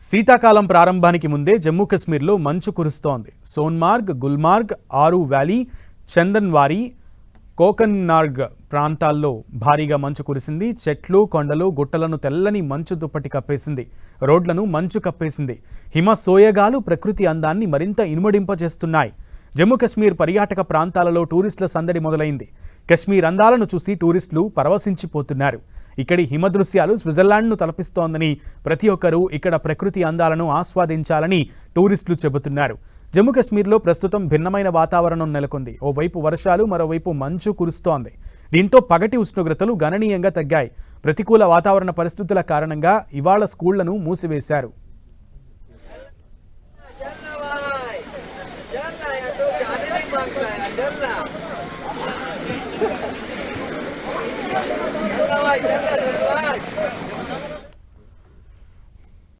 శీతాకాలం ప్రారంభానికి ముందే జమ్మూ కశ్మీర్లో మంచు కురుస్తోంది. సోన్మార్గ్ గుల్మార్గ్ ఆరు వ్యాలీ చందన్వారి కోకన్నార్గ్ ప్రాంతాల్లో భారీగా మంచు కురిసింది. చెట్లు కొండలు గుట్టలను తెల్లని మంచు దుప్పటి కప్పేసింది. రోడ్లను మంచు కప్పేసింది. హిమ సోయగాలు ప్రకృతి అందాన్ని మరింత ఇనుమడింపజేస్తున్నాయి. జమ్మూ కశ్మీర్ పర్యాటక ప్రాంతాలలో టూరిస్టుల సందడి మొదలైంది. కశ్మీర్ అందాలను చూసి టూరిస్టులు పరవశించిపోతున్నారు. ఇక్కడి హిమదృశ్యాలు స్విట్జర్లాండ్ను తలపిస్తోందని ప్రతి ఒక్కరూ ఇక్కడ ప్రకృతి అందాలను ఆస్వాదించాలని టూరిస్టులు చెబుతున్నారు. జమ్మూ కశ్మీర్లో ప్రస్తుతం భిన్నమైన వాతావరణం నెలకొంది. ఓవైపు వర్షాలు మరోవైపు మంచు కురుస్తోంది. దీంతో పగటి ఉష్ణోగ్రతలు గణనీయంగా తగ్గాయి. ప్రతికూల వాతావరణ పరిస్థితుల కారణంగా ఇవాళ స్కూళ్ళను మూసివేశారు. జల్లా ভাই